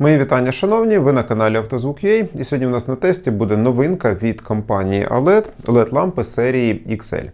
Мої вітання, шановні! Ви на каналі Автозвук.ua і сьогодні у нас на тесті буде новинка від компанії OLED LED лампи серії XL.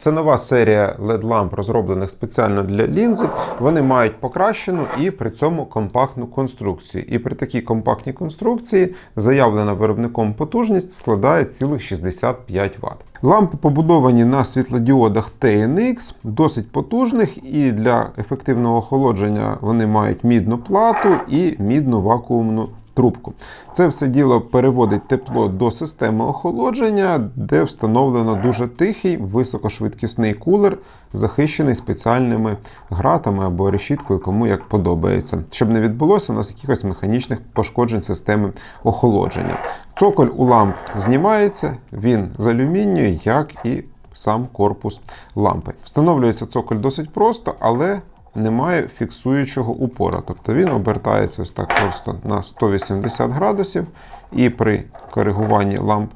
Це нова серія LED-ламп, розроблених спеціально для лінзи. Вони мають покращену і при цьому компактну конструкцію. І при такій компактній конструкції заявлена виробником потужність складає цілих 65 Вт. Лампи побудовані на світлодіодах TNX, досить потужних, і для ефективного охолодження вони мають мідну плату і мідну вакуумну трубку. Це все діло переводить тепло до системи охолодження, де встановлено дуже тихий високошвидкісний кулер, захищений спеціальними гратами або решіткою, кому як подобається, щоб не відбулося у нас якихось механічних пошкоджень системи охолодження. Цоколь у ламп знімається, він з алюмінію, як і сам корпус лампи. Встановлюється цоколь досить просто, але немає фіксуючого упора. Тобто він обертається ось так просто на 180 градусів, і при коригуванні ламп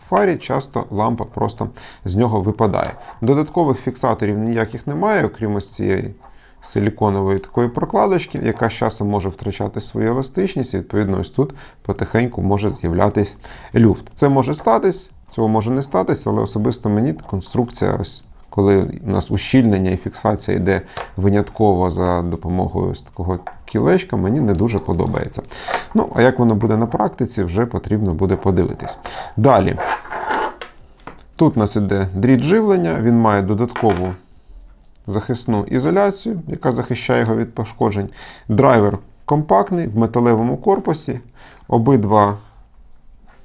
в фарі часто лампа просто з нього випадає. Додаткових фіксаторів ніяких немає, окрім ось цієї силіконової такої прокладочки, яка з часом може втрачати свою еластичність, і відповідно ось тут потихеньку може з'являтись люфт. Це може статись, цього може не статись, але особисто мені конструкція ось коли у нас ущільнення і фіксація йде винятково за допомогою ось такого кілечка, мені не дуже подобається. Ну, а як воно буде на практиці, вже потрібно буде подивитись. Далі. Тут у нас іде дріт живлення, він має додаткову захисну ізоляцію, яка захищає його від пошкоджень. Драйвер компактний в металевому корпусі. Обидва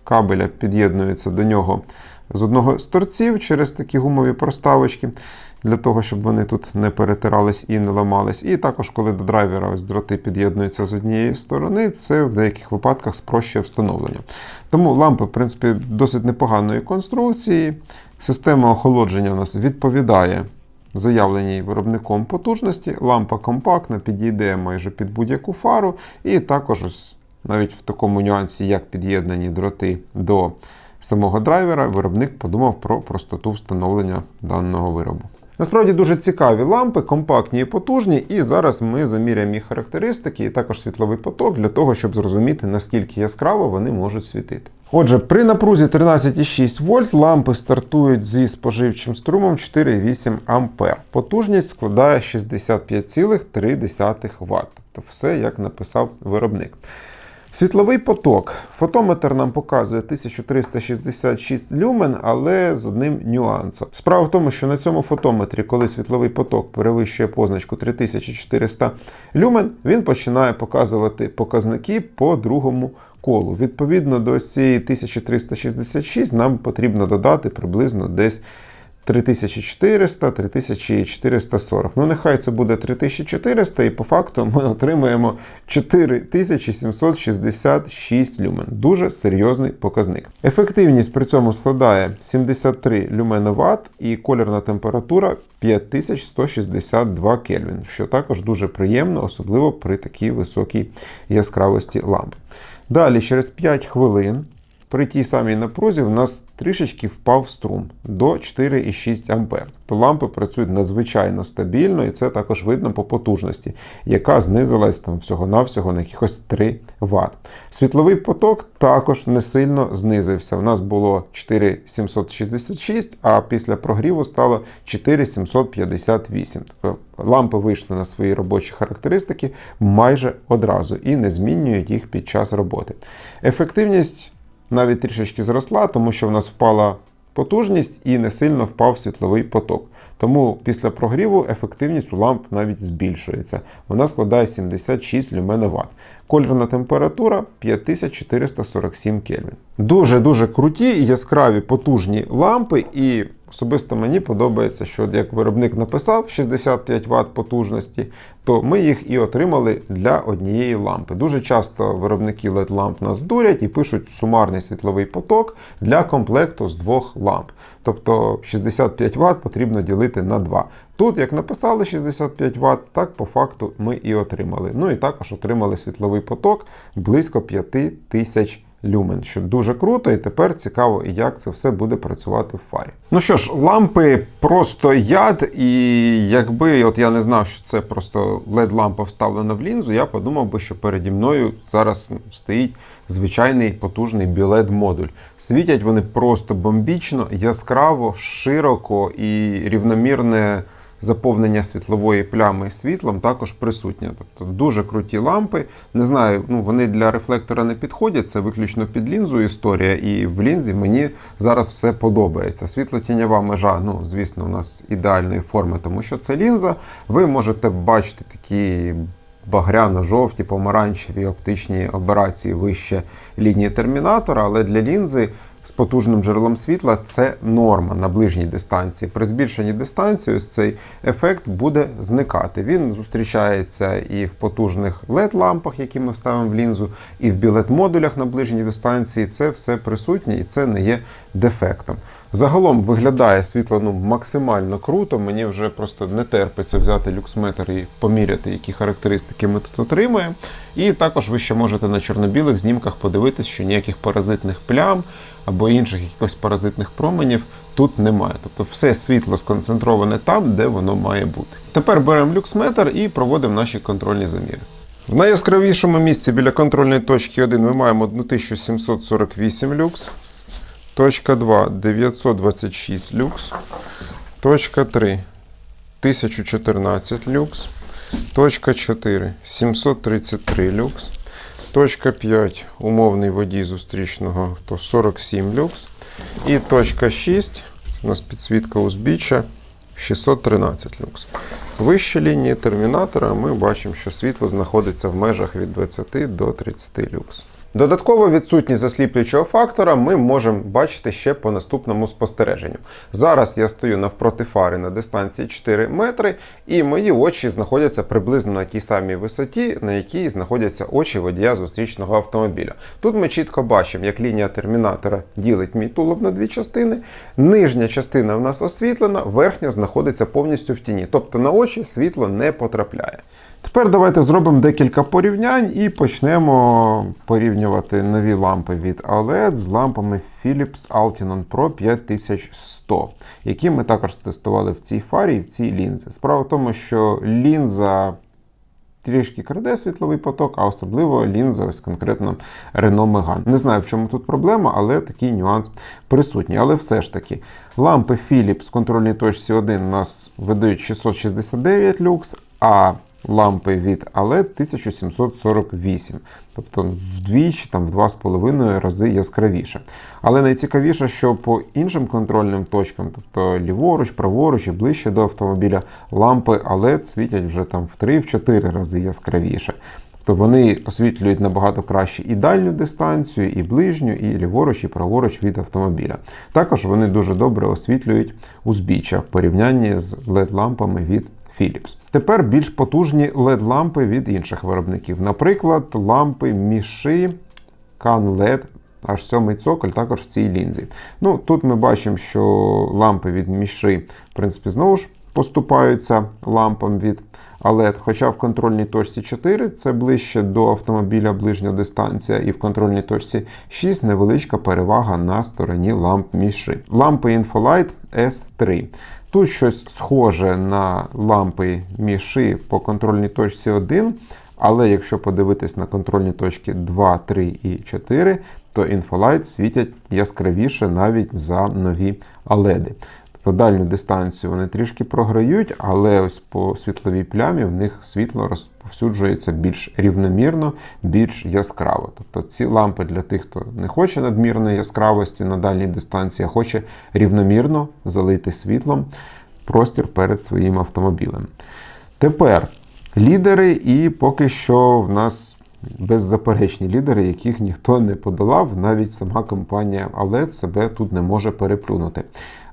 кабеля під'єднуються до нього з одного з торців через такі гумові проставочки, для того, щоб вони тут не перетирались і не ламались. І також, коли до драйвера ось дроти під'єднуються з однієї сторони, це в деяких випадках спрощує встановлення. Тому лампи, в принципі, досить непоганої конструкції. Система охолодження у нас відповідає. Заявленій виробником потужності, лампа компактна, підійде майже під будь-яку фару, і також ось навіть в такому нюансі, як під'єднані дроти до самого драйвера, виробник подумав про простоту встановлення даного виробу. Насправді дуже цікаві лампи, компактні і потужні, і зараз ми заміряємо їх характеристики і також світловий поток для того, щоб зрозуміти, наскільки яскраво вони можуть світити. Отже, при напрузі 13,6 вольт лампи стартують зі споживчим струмом 4,8 А. Потужність складає 65,3 Вт. Тобто все, як написав виробник. Світловий поток. Фотометр нам показує 1366 люмен, але з одним нюансом. Справа в тому, що на цьому фотометрі, коли світловий поток перевищує позначку 3400 люмен, він починає показувати показники по другому колу. Відповідно до цієї 1366 нам потрібно додати приблизно десь 3400, 3440. Ну, нехай це буде 3400, і по факту ми отримаємо 4766 люмен. Дуже серйозний показник. Ефективність при цьому складає 73 люменоват і колірна температура 5162 Кельвін, що також дуже приємно, особливо при такій високій яскравості ламп. Далі, через 5 хвилин. При тій самій напрузі в нас трішечки впав струм до 4,6 А. То лампи працюють надзвичайно стабільно, і це також видно по потужності, яка знизилась там всього-навсього на якихось 3 Вт. Світловий поток також не сильно знизився. У нас було 4766, а після прогріву стало 4758. Тобто лампи вийшли на свої робочі характеристики майже одразу і не змінюють їх під час роботи. Ефективність навіть трішечки зросла, тому що в нас впала потужність і не сильно впав світловий поток. Тому після прогріву ефективність у ламп навіть збільшується. Вона складає 76 люменоват. Кольорна температура 5447 Кельвін. Дуже-дуже круті яскраві потужні лампи, і особисто мені подобається, що як виробник написав 65 Вт потужності, то ми їх і отримали для однієї лампи. Дуже часто виробники LED-ламп нас дурять і пишуть сумарний світловий поток для комплекту з двох ламп. Тобто 65 Вт потрібно ділити на 2. Тут, як написали 65 Вт, так по факту ми і отримали. Ну і також отримали світловий поток близько 5000 люмен, що дуже круто, і тепер цікаво, як це все буде працювати в фарі. Ну що ж, лампи просто яд, і якби от я не знав, що це просто LED-лампа вставлена в лінзу, я подумав би, що переді мною зараз стоїть звичайний потужний білет модуль. Світять вони просто бомбічно, яскраво, широко і рівномірне заповнення світлової плями світлом також присутнє. Тобто дуже круті лампи. Не знаю, ну вони для рефлектора не підходять, це виключно під лінзу історія, і в лінзі мені зараз все подобається. Світлотіньова межа, ну, звісно, у нас ідеальної форми, тому що це лінза. Ви можете бачити такі. Багряно-жовті, помаранчеві оптичні операції вище лінії термінатора, але для лінзи з потужним джерелом світла це норма на ближній дистанції. При збільшенні дистанції ось цей ефект буде зникати. Він зустрічається і в потужних LED-лампах, які ми вставимо в лінзу, і в білет-модулях на ближній дистанції. Це все присутнє і це не є дефектом. Загалом виглядає світло ну, максимально круто. Мені вже просто не терпиться взяти люксметр і поміряти, які характеристики ми тут отримаємо. І також ви ще можете на чорно-білих знімках подивитись, що ніяких паразитних плям або інших якихось паразитних променів тут немає. Тобто все світло сконцентроване там, де воно має бути. Тепер беремо люксметр і проводимо наші контрольні заміри. В найяскравішому місці біля контрольної точки 1 ми маємо 1748 люкс. Точка 2 926 люкс. Точка 3 1014 люкс. Точка 4 733 люкс. Точка 5 умовний водій зустрічного то 47 люкс. І точка 6 у нас підсвітка узбіччя 613 люкс. Вище лінії термінатора ми бачимо, що світло знаходиться в межах від 20 до 30 люкс. Додатково відсутність засліплюючого фактора ми можемо бачити ще по наступному спостереженню. Зараз я стою навпроти фари на дистанції 4 метри, і мої очі знаходяться приблизно на тій самій висоті, на якій знаходяться очі водія зустрічного автомобіля. Тут ми чітко бачимо, як лінія термінатора ділить мій тулуб на дві частини. Нижня частина в нас освітлена, верхня знаходиться повністю в тіні, тобто на очі світло не потрапляє. Tепер давайте зробимо декілька порівнянь і почнемо порівнювати нові лампи від OLED з лампами Philips Altinon Pro 5100, які ми також тестували в цій фарі і в цій лінзі. Справа в тому, що лінза. Трішки краде світловий поток, а особливо лінза, ось конкретно Renault Megane. Не знаю, в чому тут проблема, але такий нюанс присутній. Але все ж таки, лампи Philips в контрольній точці 1 у нас видають 669 люкс, а лампи від OLED 1748, тобто вдвічі, там в 2,5 рази яскравіше. Але найцікавіше, що по іншим контрольним точкам, тобто ліворуч, праворуч і ближче до автомобіля, лампи OLED світять вже там в 3-4 рази яскравіше. Тобто вони освітлюють набагато краще і дальню дистанцію, і ближню, і ліворуч, і праворуч від автомобіля. Також вони дуже добре освітлюють узбіччя в порівнянні з LED-лампами від Philips. Тепер більш потужні LED-лампи від інших виробників. Наприклад, лампи Міши Can LED аж сьомий цоколь також в цій лінзі. Ну, Тут ми бачимо, що лампи від Міши, в принципі, знову ж поступаються лампам від OLED, хоча в контрольній точці 4 це ближче до автомобіля ближня дистанція, і в контрольній точці 6 невеличка перевага на стороні ламп Міши. Лампи Infolight S3. Тут щось схоже на лампи міши по контрольній точці 1, але якщо подивитись на контрольні точки 2, 3 і 4, то інфолайт світять яскравіше навіть за нові OLED. Тобто дальню дистанцію вони трішки програють, але ось по світловій плямі в них світло розповсюджується більш рівномірно, більш яскраво. Тобто ці лампи для тих, хто не хоче надмірної яскравості на дальній дистанції, а хоче рівномірно залити світлом простір перед своїм автомобілем. Тепер лідери, і поки що в нас беззаперечні лідери, яких ніхто не подолав, навіть сама компанія OLED себе тут не може переплюнути.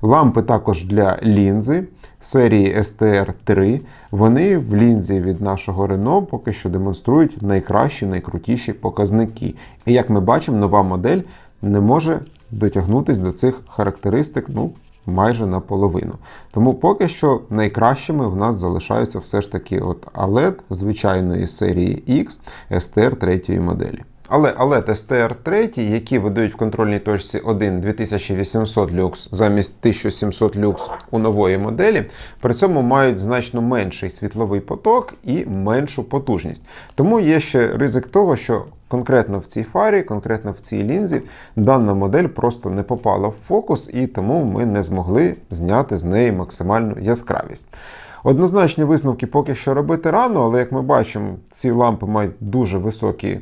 Лампи також для лінзи серії STR3. Вони в лінзі від нашого Renault поки що демонструють найкращі, найкрутіші показники. І як ми бачимо, нова модель не може дотягнутися до цих характеристик. ну, Майже наполовину. Тому поки що найкращими в нас залишаються все ж таки от OLED звичайної серії X STR 3 моделі. Але, але STR 3, які видають в контрольній точці 1 2800 люкс замість 1700 люкс у нової моделі, при цьому мають значно менший світловий поток і меншу потужність. Тому є ще ризик того, що конкретно в цій фарі, конкретно в цій лінзі, дана модель просто не попала в фокус, і тому ми не змогли зняти з неї максимальну яскравість. Однозначні висновки поки що робити рано, але як ми бачимо, ці лампи мають дуже високі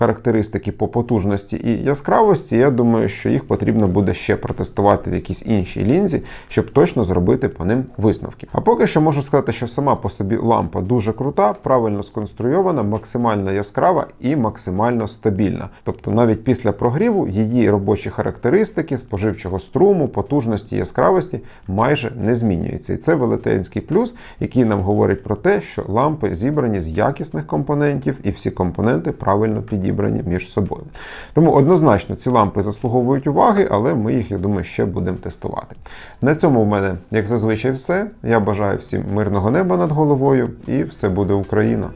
характеристики по потужності і яскравості. Я думаю, що їх потрібно буде ще протестувати в якійсь іншій лінзі, щоб точно зробити по ним висновки. А поки що можу сказати, що сама по собі лампа дуже крута, правильно сконструйована, максимально яскрава і максимально стабільна. Тобто навіть після прогріву її робочі характеристики споживчого струму, потужності яскравості майже не змінюються. І це велетенський плюс, який нам говорить про те, що лампи зібрані з якісних компонентів, і всі компоненти правильно підібрані між собою. Тому однозначно ці лампи заслуговують уваги, але ми їх, я думаю, ще будемо тестувати. На цьому в мене, як зазвичай, все. Я бажаю всім мирного неба над головою, і все буде Україна!